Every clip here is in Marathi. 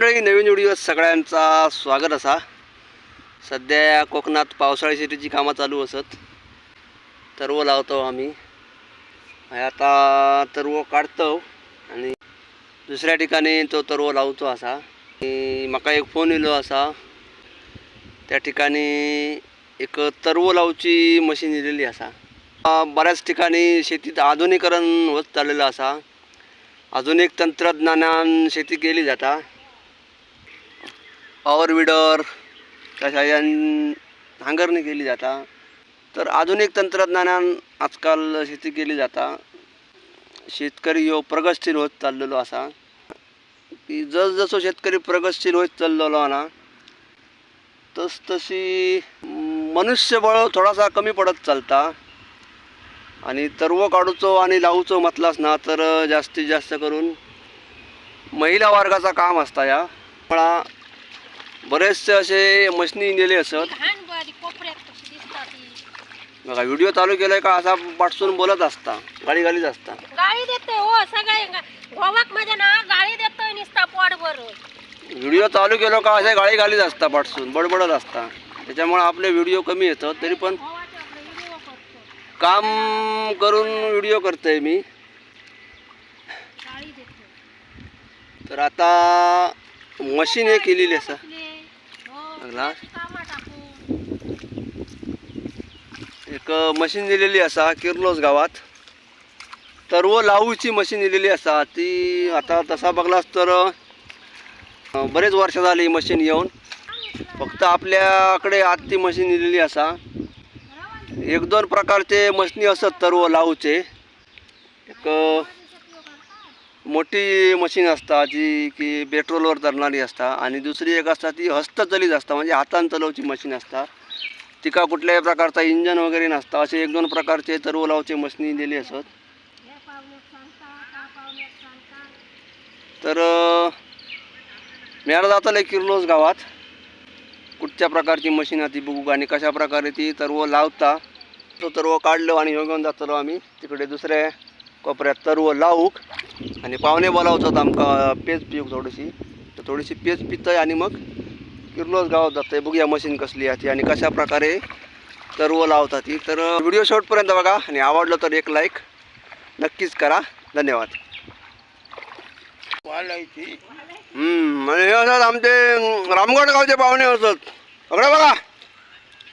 मंडळी नवीन व्हिडिओ सगळ्यांचा स्वागत असा. सध्या कोकणात पावसाळी शेतीची कामं चालू असत. तरव लावतो आम्ही. आता तरव काढतो आणि दुसऱ्या ठिकाणी तो तरव लावतो असा. आणि म्हाका एक फोन येलो असा. त्या ठिकाणी एक तरव लावची मशीन दिलेली असा. बऱ्याच ठिकाणी शेतीत आधुनिकरण होत चाललेलं असा. आधुनिक तंत्रज्ञानान शेती केली जाता. पॉवर विडर त्या साह्यान नांगरणी केली जाता. तर आधुनिक तंत्रज्ञानान आजकाल शेती केली जाता. शेतकरी ह्यो प्रगतशील होत चाललेलो आसा. की जसजसो शेतकरी प्रगतशील होत चाललेलो ना तस तशी मनुष्यबळ थोडासा कमी पडत चालता. आणि तरवो काढूचो आणि लावूचो म्हटलास ना तर जास्तीत जास्त करून महिला वर्गाचा काम असता या. मला बरेचसे असे मशनी नेले असत. बघा व्हिडिओ चालू केलाय का असा पाठसून बोलत असता गाडी गाडीच असता. गाळी देते हो सगळे गोवाक माझ्या ना गाळी देतोय निसता व्हिडिओ चालू केलो का असे गाडी गाडीच असता पाठसून बडबडत असता. त्याच्यामुळे आपले व्हिडिओ कमी येतात तरी पण काम करून व्हिडिओ करतोय मी. गाळी देतो तर आता मशीन हे केलेली असा लागला? एक मशीन दिलेली असा किर्लोस गावात. तरव लावूची मशीन दिलेली असा. ती आता तसा बघलास तर बरेच वर्ष झाली मशीन येऊन. फक्त आपल्याकडे आत ती मशीन दिलेली असा. एक दोन प्रकारचे मशनी असत तरव लावूचे. एक मोठी मशीन असता जी की पेट्रोलवर चालणारी असता आणि दुसरी एक असता ती हस्तचलित असता म्हणजे हातान चलवची मशीन असता. तिका कुठल्याही प्रकारचा इंजन वगैरे नसता असे एक दोन प्रकारचे तरव लावचे मशनी दिली असत. तर अं, मेळा जाताले किर्लोस गावात. कुठच्या प्रकारची मशीन आहे ती बघू आणि कशा प्रकारे ती तरव लावता. तो तरव काढलो आणि ह्यो घेऊन जातलो आम्ही. तिकडे दुसऱ्या कोपऱ्यात तरव लावूक आणि पाहुणे बोलावतात आमकां पेज पिऊक थोडीशी. तर थोडीशी पेज पितय आणि मग किर्लोस गावात जातंय. बघूया मशीन कसली आहे ती आणि कशा प्रकारे तरव लावतात ती तर व्हिडिओ शेवटपर्यंत बघा आणि आवडलं तर एक लाईक नक्कीच करा. धन्यवाद. हे असतात आमचे रामगड गावचे पाहुणे असत सगळं बघा.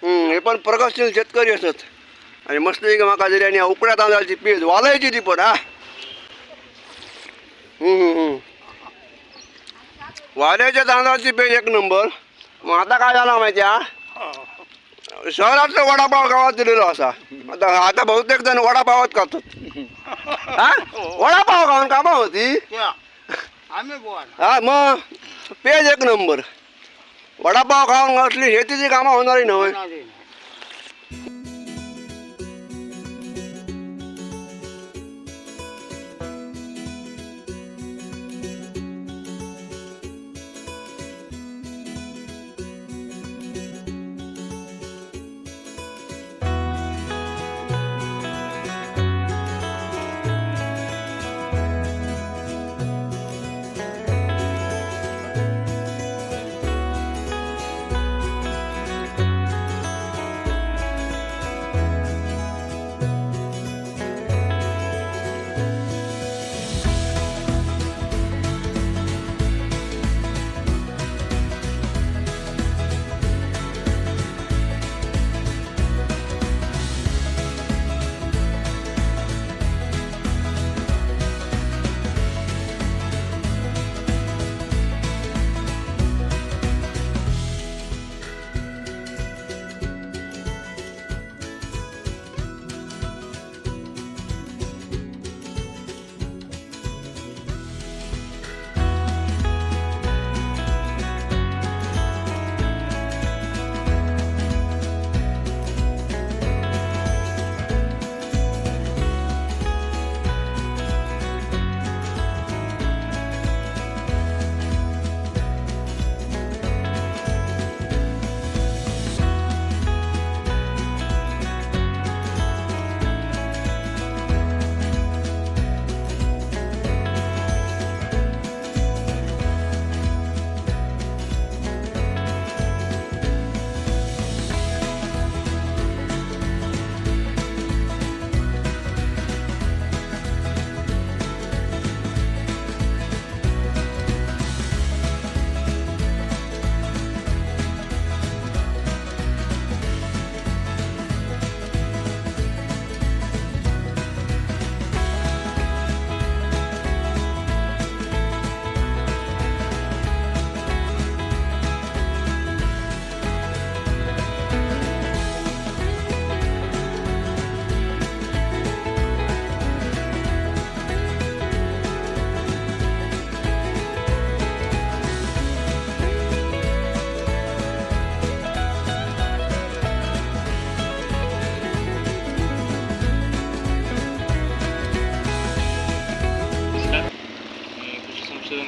हे पण प्रगतशील शेतकरी असत आणि मस्त एक म्हाका दिली आणि उकड्या तांदळाची पीठ वालायची ती पण हा. वाल्याच्या तांदळाची पेज एक नंबर. मग आता काय झाला माहिती हा? शहरातलं वडापाव गावात दिलेलो असा. आता आता बहुतेक जण वडापावात खातात. हा? वडापाव खाऊन कामा होती? हा मग पेज एक नंबर. वडापाव खाऊन असली शेतीची कामं होणारी नव्हे.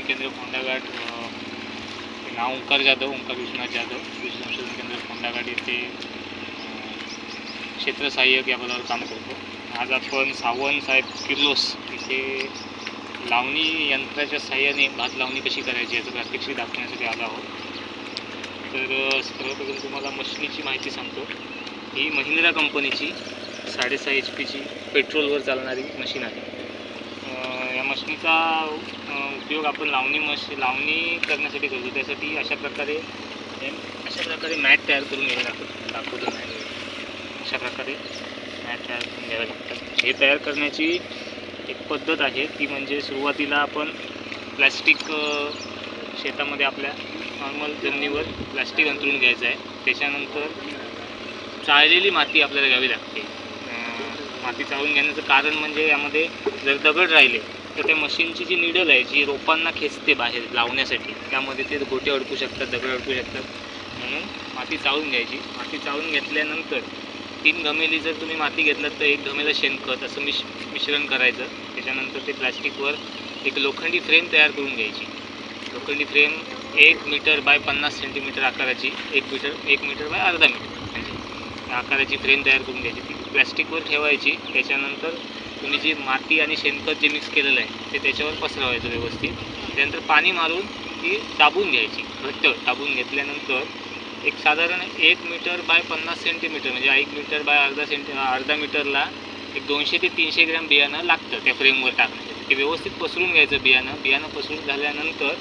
केंद्र फोंडाघाट नाव ओंकार जाधव ओंकार विश्वनाथ जाधव कृषी संशोधन केंद्र फोंडाघाट येथे क्षेत्र सहाय्यक या पदावर काम करतो. आज आपण सावंत साहेब किर्लोस इथे लावणी यंत्राच्या सहाय्याने भात लावणी कशी करायची याचं प्रात्यक्षिक दाखवण्यासाठी आलो आहोत. तर सर्वप्रथम तुम्हाला मशीनीची माहिती सांगतो. ही महिंद्रा कंपनीची साडेसहा एच पीची पेट्रोलवर चालणारी मशीन आहे. मशीनचा उपयोग आपण लावणी मश लावणी करण्यासाठी करतो. त्यासाठी अशा प्रकारे अशा प्रकारे मॅट तयार करून घ्यावे लागतात दाखवतो मॅट. अशा प्रकारे मॅट तयार करून घ्यावे लागतात. हे तयार करण्याची एक पद्धत आहे ती म्हणजे सुरुवातीला आपण प्लॅस्टिक शेतामध्ये आपल्या नॉर्मल जमिनीवर प्लॅस्टिक अंतरून घ्यायचं आहे. त्याच्यानंतर चाळलेली माती आपल्याला घ्यावी लागते. माती चाळून घेण्याचं कारण म्हणजे यामध्ये जर दगड राहिले तर त्या मशीनची जी निडल आहे जी रोपांना खेचते बाहेर लावण्यासाठी त्यामध्ये ते गोटे अडकू शकतात दगड अडकू शकतात. म्हणून माती चाळून घ्यायची. माती चाळून घेतल्यानंतर तीन घमेली जर तुम्ही माती घेतलात तर एक घमेलं शेणखत असं मिश मिश्रण करायचं. त्याच्यानंतर ते प्लॅस्टिकवर एक लोखंडी फ्रेम तयार करून घ्यायची. लोखंडी फ्रेम एक मीटर बाय पन्नास सेंटीमीटर आकाराची एक मीटर एक मीटर बाय अर्धा मीटर. म्हणजे आकाराची फ्रेम तयार करून घ्यायची. ती प्लॅस्टिकवर ठेवायची. त्याच्यानंतर तुम्ही जी माती आणि शेणखत जे मिक्स केलेलं आहे ते त्याच्यावर पसरवायचं व्यवस्थित. त्यानंतर पाणी मारून ती दाबून घ्यायची घट्ट दाबून घेतल्यानंतर एक साधारण एक मीटर बाय पन्नास सेंटीमीटर म्हणजे एक मीटर बाय अर्धा सेंटी अर्धा मीटरला एक दोनशे ते तीनशे ग्रॅम बियाणं लागतं त्या फ्रेमवर टाकण्यासाठी. ते व्यवस्थित पसरून घ्यायचं बियाणं. बियाणं पसरून झाल्यानंतर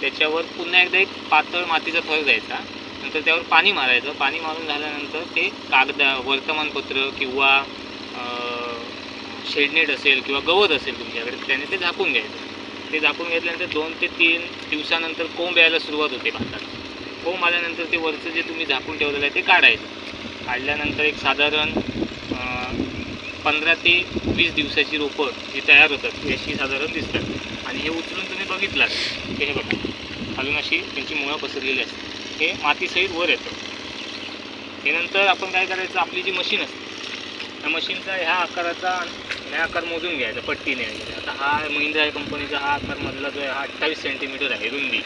त्याच्यावर पुन्हा एकदा एक पातळ मातीचा थर द्यायचा. नंतर त्यावर पाणी मारायचं. पाणी मारून झाल्यानंतर ते कागदा वर्तमानपत्र किंवा शेडनेट असेल किंवा गवत असेल तुमच्याकडे त्याने ते झाकून घ्यायचं. ते झाकून घेतल्यानंतर दोन ते तीन दिवसानंतर कोंब यायला सुरुवात होते भातात कोंब आल्यानंतर ते वरचं जे तुम्ही झाकून ठेवलेलं आहे ते काढायचं. काढल्यानंतर एक साधारण पंधरा ते वीस दिवसाची रोपं जी तयार होतात ती अशी साधारण दिसतात. आणि हे उचलून तुम्ही बघितलात की हे बघा. खालून अशी त्यांची मुळं पसरलेली असतात. हे मातीसहित वर येतं. हे नंतर आपण काय करायचं आपली जी मशीन असते त्या मशीनचा ह्या आकाराचा ह्या आकार मोजून घ्यायचा पट्टीने आता हा महिंद्रा कंपनीचा हा आकार मधला जो आहे हा अठ्ठावीस सेंटीमीटर आहे रुंदी.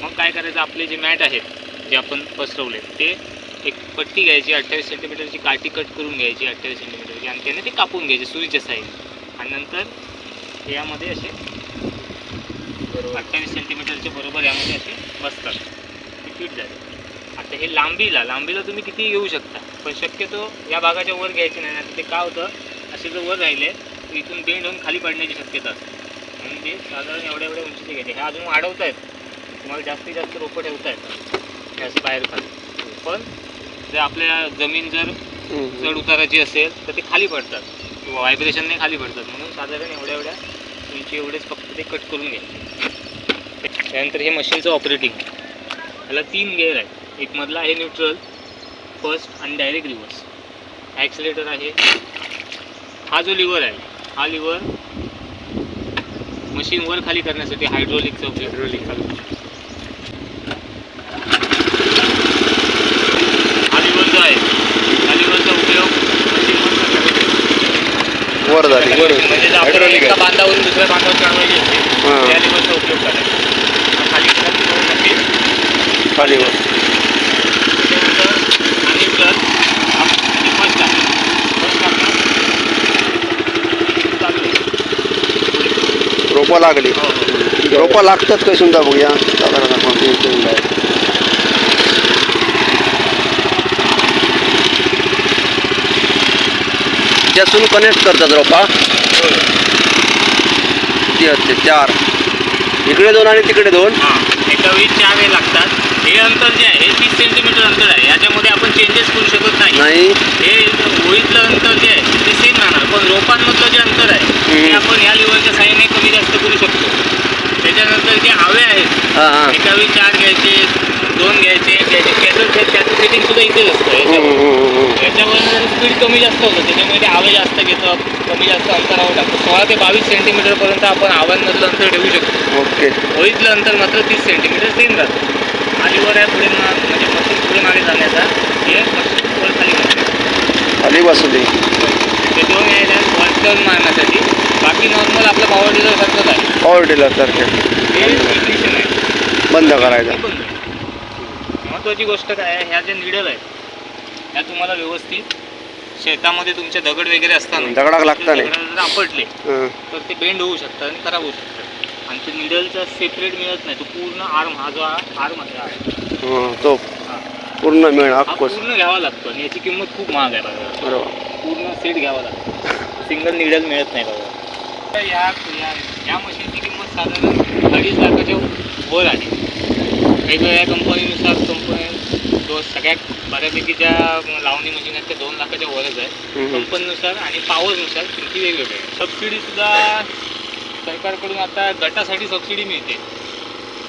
मग काय करायचं आपले जे मॅट आहेत जे आपण पसरवले ते एक पट्टी घ्यायची अठ्ठावीस सेंटीमीटरची काठी कट करून घ्यायची अठ्ठावीस सेंटीमीटरची आणि त्याने ते कापून घ्यायचे सुईच्या साईज आणि नंतर यामध्ये असे अठ्ठावीस सेंटीमीटरचे बरोबर यामध्ये असे बसतात. ते फिट झाले. आता हे लांबीला लांबीला तुम्ही किती घेऊ शकता पण शक्यतो या भागाच्या वर घ्यायचे नाही आता ते काय होतं असे जर वर राहिले तर इथून बेंड होऊन खाली पडण्याची शक्यता असते. म्हणून ते साधारण एवढ्या एवढ्या उंचीचे घ्यायचे हे अजून वाढवत आहेत. तुम्हाला जास्तीत जास्त रोपं ठेवता हे असे बाहेर खाली. पण जर आपल्या जमीन जर चढ उताराची असेल तर ते खाली पडतात. किंवा व्हायब्रेशनने खाली पडतात. म्हणून साधारण एवढ्या एवढ्या उंची एवढेच फक्त ते कट करून घ्यायचे. त्यानंतर हे मशीनचं ऑपरेटिंग ह्याला तीन गेअर आहेत. एक मधला आहे न्यूट्रल फर्स्ट आणि डायरेक्ट रिव्हर्स ॲक्सिलेटर आहे. हा जो लिव्हर आहे हा लिव्हर मशीन वर खाली करण्यासाठी हायड्रोलिकचा उपयोग. हायड्रोलिक हा लिव्हर जो आहे हा लिव्हरचा उपयोग मशीन वर करण्यासाठी वर म्हणजे जर एका बांधावरून दुसऱ्या बांधावर चढवायची असते हां. त्या लिव्हरचा उपयोग करायचा. हा खाली मशीन खाली वर त्याच्यानंतर आणि प्लस फर्स्ट आहे फर्स्ट आपला चालू आहे रोपं लागली. हो रोपं लागतात काही समजा बघूया साधारण कनेक्ट करतात रोपा. किती असते चार. इकडे दोन आणि तिकडे दोन. हां एका वेळी चार लागतात. हे अंतर जे आहे हे तीस सेंटीमीटर अंतर आहे. याच्यामध्ये आपण चेंजेस करू शकत नाही. नाही. हे ओळीतलं अंतर जे आहे ते सेम राहणार. पण रोपांमधलं जे अंतर आहे ते हम्म. आपण ह्या लिव्हरच्या साह्याने कमी जास्त करू शकतो. त्याच्यानंतर जे हवे आहेत हां हां. एका वेळी चार घ्यायचे दोन घ्यायचे त्याचे त्याचं त्याचं सेटिंग सुद्धा इथेच असतं. हम्म, याच्यावर हम्म, हम्म, हम्म. याच्यावर स्पीड कमी जास्त होतं त्याच्यामुळे ते आवे जास्त घेतं कमी जास्त अंतरावर टाकतो सोळा ते बावीस सेंटीमीटरपर्यंत आपण आव्हानमधलं अंतर ठेवू शकतो. ओके. ओळीतलं अंतर मात्र तीस सेंटीमीटर सेम राहतं. आलीवर आहे पुढे म्हणजे मशीन पुढे मागे जाण्याचा हे वर खाली खाली बसू दे ते दोन यायला वॉल्टन मारण्यासाठी बाकी नॉर्मल आपलं पॉवर टिलर सारखंच आहे पॉवर टिलरसारखे हे इग्निशन आहे बंद करायचं हे बंद. महत्त्वाची गोष्ट काय आहे ह्या ज्या निडल आहेत ह्या तुम्हाला व्यवस्थित शेतामध्ये तुमचे दगड वगैरे असतात दगडाक लागता नाही. जर आपटले हं. तर ते बेंड होऊ शकतात आणि खराब होऊ शकतात आणि ते निडलचा सेपरेट मिळत नाही. तो पूर्ण आर्म हा जो आर्म आहे हा, तो हा. पूर्ण मिळ हा अक्कोस पूर्ण घ्यावा लागतो आणि याची किंमत खूप महाग आहे बाजारात बरोबर. पूर्ण सेट घ्यावा लागतो. सिंगल निडल मिळत नाही बाबा तर या या या मशीनची किंमत साधारण अडीच लाखाच्या वर आहे. वेगवेगळ्या कंपनीनुसार कंपनी तो सगळ्यात बऱ्यापैकी ज्या लावणी मशीन आहेत त्या दोन लाखाच्या वरच आहे. कंपनीनुसार आणि पॉवरनुसार किमती वेगवेगळ्या सबसिडीसुद्धा सरकारकडून आता गटासाठी सबसिडी मिळते.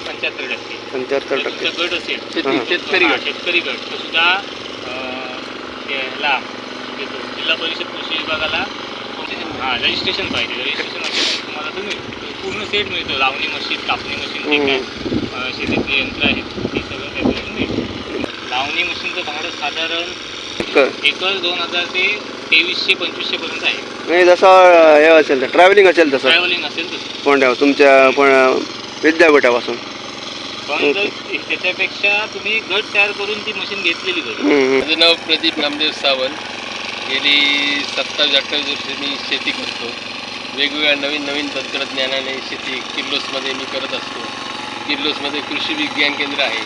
पंच्याहत्तर टक्के. पंच्याहत्तर जर टक्के तुमचा गट असेल. शेती- शेतकरी गट. शेतकरी गट. तो सुद्धा अं, याला देतो. जिल्हा परिषद कृषी विभागाला हां रजिस्ट्रेशन पाहिजे. रजिस्ट्रेशन असेल तर तुम्हाला तो मिळतो पूर्ण सेट मिळतो. लावणी मशीन कापणी मशीन जे काय अं, शेतीतली यंत्र आहेत ती सगळं त्याच्यातून मिळतं. लावणी मशीनचं भाडं साधारण क- एकर दोन हजार ते तेवीसशे पंचवीसशे पर्यंत आहे. नाही जसं हे असेल तर ट्रॅव्हलिंग असेल तसं. ट्रॅव्हलिंग असेल तसं. पण तुमच्या पण विद्यापीठापासून. पण जर त्याच्यापेक्षा तुम्ही गट तयार करून ती मशीन घेतलेली बरं. माझं नाव प्रदीप नामदेव सावंत. गेली सत्तावीस अठ्ठावीस वर्ष मी शेती करतो. वेगवेगळ्या नवीन नवीन तंत्रज्ञानाने शेती किर्लोसमध्ये मी करत असतो. किर्लोसमध्ये कृषी विज्ञान केंद्र आहे.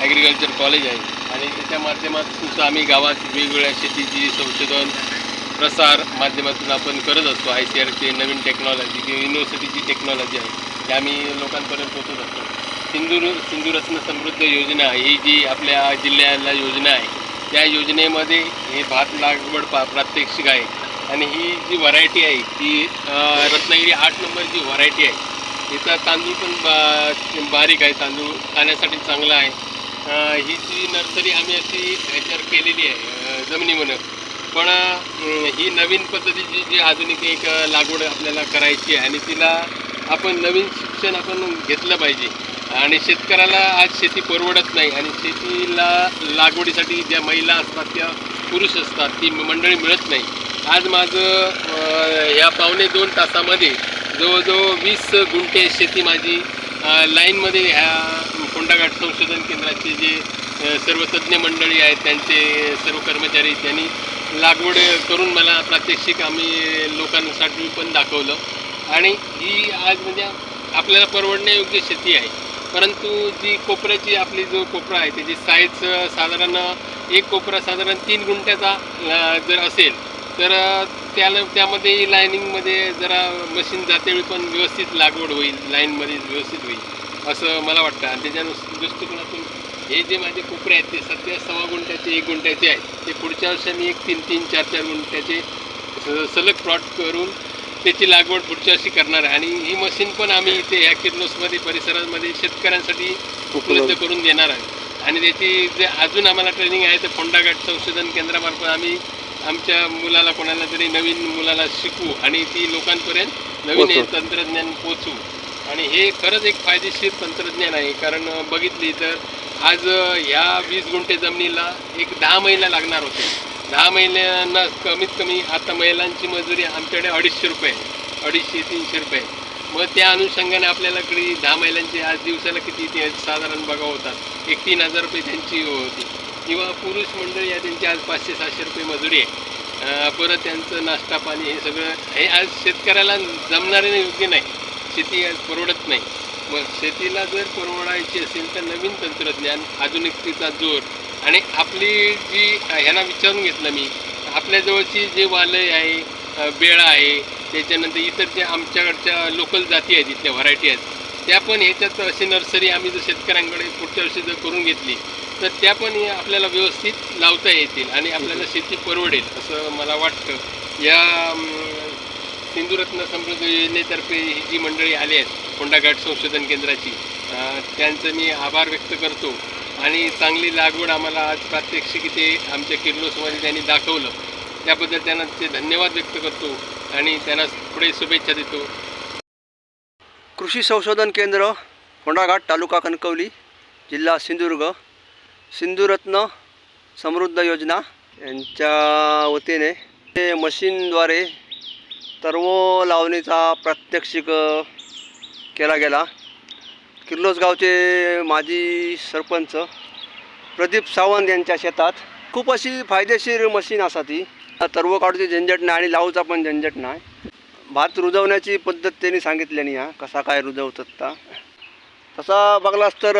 ॲग्रिकल्चर कॉलेज आहे. आणि त्याच्या माध्यमातून आम्ही गावात वेगवेगळ्या शेतीची संशोधन प्रसार माध्यमातून आपण करत असतो. आय सी आरचे नवीन टेक्नॉलॉजी किंवा युनिव्हर्सिटीची टेक्नॉलॉजी आहे. ते आम्ही लोकांपर्यंत पोहोचत असतो. सिंधू सिंधुरत्न समृद्ध योजना ही जी आपल्या जिल्ह्याला योजना आहे. त्या योजनेमध्ये हे भात लागवड पा प्रात्यक्षिक आहे. आणि ही जी व्हरायटी आहे ती रत्नागिरी आठ नंबरची व्हरायटी आहे. याचा तांदूळ पण बा बारीक आहे. तांदूळ खाण्यासाठी चांगला आहे. ही जी नर्सरी आम्ही अशी ह्याच्यावर केलेली आहे जमिनीमधून. जमिनीमध्ये पण ही नवीन पद्धतीची जी आधुनिक एक लागवड आपल्याला करायची आहे आणि तिला आपण नवीन शिक्षण आपण घेतलं पाहिजे. आणि शेतकऱ्याला आज शेती परवडत नाही आणि शेतीला लागवडीसाठी ज्या महिला असतात त्या पुरुष असतात ती मंडळी मिळत नाही. आज माझं ह्या पावणे दोन तासामध्ये जवळजवळ वीस गुंठे शेती माझी लाईनमध्ये ह्या कोंडाघाट संशोधन केंद्राचे जे सर्व तज्ज्ञ मंडळी आहेत त्यांचे सर्व कर्मचारी त्यांनी लागवड करून मला प्रात्यक्षिक आम्ही लोकांसाठी पण दाखवलं. आणि ही आज म्हणजे आपल्याला परवडण्यायोग्य शेती आहे. परंतु जी कोपऱ्याची आपली जो कोपरा आहे त्याची साईज साधारण एक कोपरा साधारण तीन गुंठ्याचा जर असेल तर त्याला त्यामध्ये लायनिंगमध्ये जरा मशीन जातेवेळी पण व्यवस्थित लागवड होईल लाईनमध्ये व्यवस्थित होईल. असं मला वाटतं. आणि त्याच्या दृष्- दृष्टिकोनातून हे जे माझे कोपरे आहेत ते सध्या सव्वा गुंठ्याचे एक गुंठ्याचे आहेत. ते पुढच्या वर्षी मी एक तीन तीन चार चार गुंठ्याचे स- सलग प्लॉट करून त्याची लागवड पुढच्या वर्षी करणार आहे. आणि ही मशीन पण आम्ही इथे ह्या किर्लोसमध्ये परिसरामध्ये शेतकऱ्यांसाठी उपलब्ध. करून देणार आहे. आणि त्याची जे अजून आम्हाला ट्रेनिंग आहे तर फोंडाघाट संशोधन केंद्रामार्फत आम्ही आमच्या मुलाला कोणाला तरी नवीन मुलाला शिकवू आणि ती लोकांपर्यंत नवीन हे. तंत्रज्ञान पोचवू आणि हे खरंच एक फायदेशीर तंत्रज्ञान आहे. कारण बघितली तर आज ह्या वीस गुंठे जमिनीला एक दहा महिला लागणार होते. दहा महिन्यांना कमीत कमी आता महिलांची मजुरी आमच्याकडे अडीचशे रुपये आहे. अडीचशे तीनशे रुपये मग त्या अनुषंगाने आपल्याला कधी दहा महिलांची आज दिवसाला किती ते साधारण बघा होतात. एक तीन हजार रुपये त्यांची होती. किंवा पुरुष मंडळी या त्यांची आज पाचशे सहाशे रुपये मजुरी आहे. परत त्यांचं नाश्ता पाणी हे सगळं हे आज शेतकऱ्याला जमणारे योग्य नाही. शेती आज परवडत नाही. मग शेतीला जर परवडायची असेल तर नवीन तंत्रज्ञान आधुनिकतेचा जोर आणि आपली जी ह्यांना विचारून घेतलं मी आपल्याजवळची जे वालय आहे बेळा आहे त्याच्यानंतर इतर जे आमच्याकडच्या लोकल जाती आहेत इथल्या व्हरायटी आहेत त्या पण ह्याच्यात अशी नर्सरी आम्ही जर शेतकऱ्यांकडे पुढच्या वर्षी जर करून घेतली तर त्या पण आपल्याला व्यवस्थित लावता येतील आणि आपल्याला शेती परवडेल असं मला वाटतं. या सिंधुरत्न समृद्ध योजनेतर्फे ही जी मंडळी आली आहेत कोंडाघाट संशोधन केंद्राची त्यांचं मी आभार व्यक्त करतो. आणि चांगली लागवड आम्हाला आज प्रात्यक्षिक इथे आमच्या किर्लोसमध्ये त्यांनी दाखवलं. त्याबद्दल त्यांना ते धन्यवाद व्यक्त करतो आणि त्यांना पुढे शुभेच्छा देतो. कृषी संशोधन केंद्र होंडाघाट तालुका कणकवली जिल्हा सिंधुदुर्ग सिंधुरत्न समृद्ध योजना यांच्या वतीने ते मशीनद्वारे सर्व लावणीचा प्रात्यक्षिक केला गेला. किर्लोस गावचे माजी सरपंच प्रदीप सावंत यांच्या शेतात खूप अशी फायदेशीर मशीन असा ती. सर्व काढूची झंझट नाही आणि लावूचा पण झंझट नाही. भात रुजवण्याची पद्धत त्यांनी सांगितल्यानी हा कसा काय रुजवतात ता. तसा बघलास तर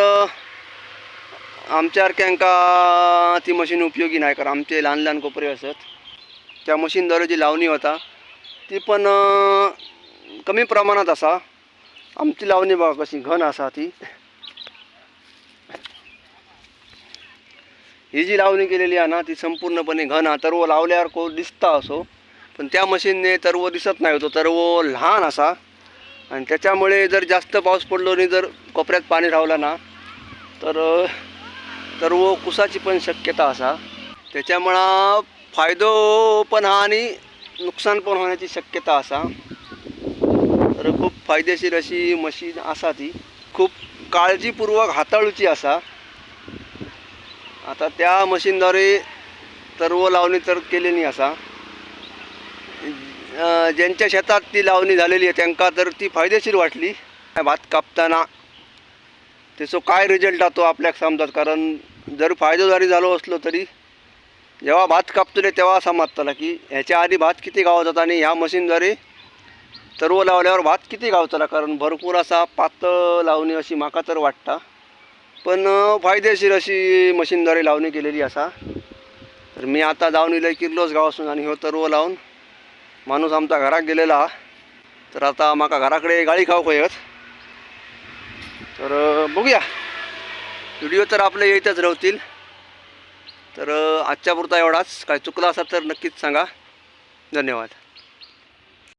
आमच्यासारख्यांका ती मशीन उपयोगी नाही कारण आमचे लहान लहान कोपरे असत. त्या मशीनद्वारे जी लावणी होता. ती पण कमी प्रमाणात असा. आमची लावणी बघा कशी घन असा ती. ही जी लावणी केलेली आहे ना ती संपूर्णपणे घन. हा तरव लावल्यावर को दिसता असो पण त्या मशीनने तरव दिसत नाही होतो. तरव लहान असा. आणि त्याच्यामुळे जर जास्त पाऊस पडलो आणि जर कोपऱ्यात पाणी रावला ना तर अ, तरव कुसाची पण शक्यता असा. त्याच्यामुळं फायदो पण हा आणि नुकसान पण होण्याची शक्यता असा. तर खूप फायदेशीर अशी मशीन असा ती. खूप काळजीपूर्वक हाताळूची असा. आता त्या मशीनद्वारे तरव लावणी तर केलेली असा. ज्यांच्या शेतात ती लावणी झालेली आहे त्यांना तर ती फायदेशीर वाटली. भात कापताना त्याचो काय रिझल्ट तो आपल्याक समजात? कारण जर फायदो जरी झालो असलो तरी जेव्हा भात कापतले तेव्हा समजताला की ह्याच्या आधी भात किती गावत होता आणि ह्या मशीनद्वारे तरव लावल्यावर भात किती गावतला कारण भरपूर असा पातळ लावणी अशी माका तर वाटता. पण फायदेशीर अशी मशीनद्वारे लावणी केलेली असा. तर मी आता जाऊन इलय किर्लोस गावासून आणि ह्यो तरव लावून माणूस आमचा घरात गेलेला. हा. तर आता माका घराकडे गाळी खाऊ खयत. तर बघूया. व्हिडिओ तर आपले येतच राहतील तर आजच्यापुरता आजच्या पुरता एवढाच. काय चुकला असा तर नक्कीच सांगा. धन्यवाद.